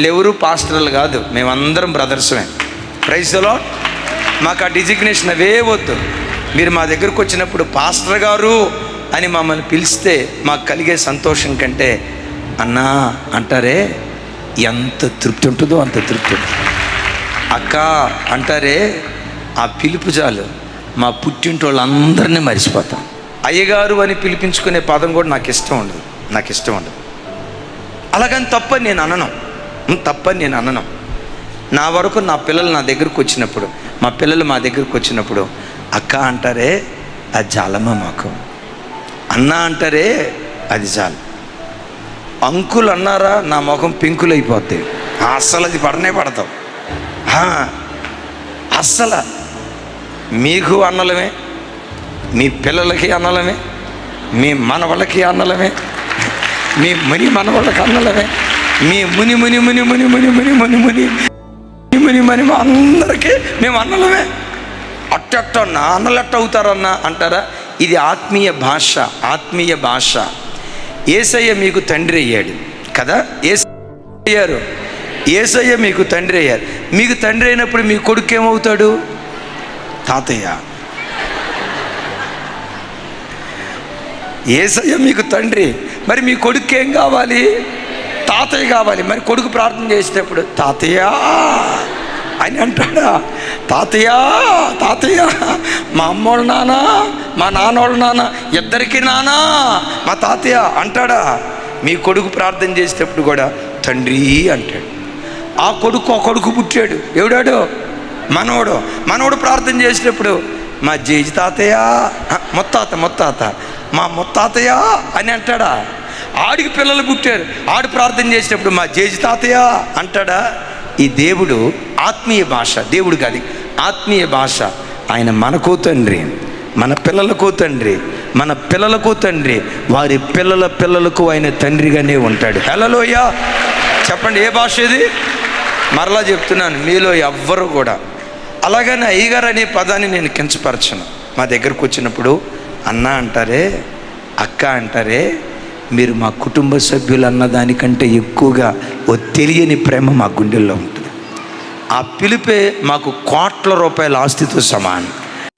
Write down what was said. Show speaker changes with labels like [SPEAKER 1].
[SPEAKER 1] వీళ్ళెవరూ పాస్టర్లు కాదు. మేమందరం బ్రదర్సమే. ప్రైజ్లో మాకు ఆ డిజిగ్నేషన్ అవే వద్దు. మీరు మా దగ్గరకు వచ్చినప్పుడు పాస్టర్ గారు అని మమ్మల్ని పిలిస్తే మాకు కలిగే సంతోషం కంటే అన్నా అంటారే ఎంత తృప్తి ఉంటుందో అంత తృప్తి ఉంటుంది. అక్క అంటారే ఆ పిలుపు చాలు. మా పుట్టింటి వాళ్ళందరినీ మర్చిపోతాం. అయ్యగారు అని పిలిపించుకునే పదం కూడా నాకు ఇష్టం ఉండదు. నాకు ఇష్టం ఉండదు. అలాగని తప్పని నేను అనను. తప్పని నేను అనను. నా వరకు నా పిల్లలు నా దగ్గరకు వచ్చినప్పుడు మా పిల్లలు మా దగ్గరకు వచ్చినప్పుడు అక్క అంటారే అది జాలమ్మ మాకు. అన్న అంటారే అది చాలు అంకులు అన్నారా నా ముఖం పింకులు అయిపోద్ది అస్సలు అది పడనే పడతాం అస్సలు. మీకు అన్నలమే మీ పిల్లలకి అన్నలమే మీ మనవలకి అన్నలమే మీ మరి మనవళ్ళకి అన్నలమే. మీ ముని ముని ముని ముని ముని ముని ముని ముని ముని ముని అందరికీ మేము అన్నలమే అట్టట్ట అన్న అన్నలట్ట అవుతారన్నా అంటారా ఇది ఆత్మీయ భాష ఆత్మీయ భాష ఏసయ్య మీకు తండ్రి అయ్యాడు కదా ఏసయ్యారు అయ్యారు ఏసయ్య మీకు తండ్రి అయ్యారు మీకు తండ్రి అయినప్పుడు మీ కొడుకు ఏమవుతాడు తాతయ్య ఏసయ్య మీకు తండ్రి మరి మీ కొడుకు ఏం కావాలి తాతయ్య కావాలి. మరి కొడుకు ప్రార్థన చేసేటప్పుడు తాతయ్య! అని అంటాడా. తాతయ్య తాతయ్య మా అమ్మోళ్ళ నాన్న మా నాన్నోళ్ళ నాన్న ఇద్దరికి నానా మా తాతయ్య అంటాడా. మీ కొడుకు ప్రార్థన చేసేటప్పుడు కూడా తండ్రి అంటాడు. ఆ కొడుకు ఆ కొడుకు పుట్టాడు. ఎవడాడు? మనవడు మనవడు ప్రార్థన చేసేటప్పుడు మా జేజి తాతయ్య మొత్తాత ముత్తాత ముత్తాత మా ముత్తాతయ్య అని అంటాడా. ఆడికి పిల్లలు పుట్టారు. ఆడు ప్రార్థన చేసేటప్పుడు మా జేజి తాతయ్య అంటాడా ఈ దేవుడు ఆత్మీయ భాష దేవుడు కాదు ఆత్మీయ భాష. ఆయన మనకు తండ్రి మన పిల్లలకు తండ్రి మన పిల్లలకు తండ్రి వారి పిల్లల పిల్లలకు ఆయన తండ్రిగానే ఉంటాడు. హలోయ చెప్పండి ఏ భాష ఇది? మరలా చెప్తున్నాను మీలో ఎవ్వరు కూడా. అలాగని అయ్యగారు అనే పదాన్ని నేను కించపరచను. మా దగ్గరకు వచ్చినప్పుడు అన్న అంటారే అక్క అంటారే మీరు మా కుటుంబ సభ్యులు అన్నదానికంటే ఎక్కువగా ఓ తెలియని ప్రేమ మా గుండెల్లో ఉంటుంది. ఆ పిలిపే మాకు కోట్ల రూపాయల ఆస్తితో సమానం.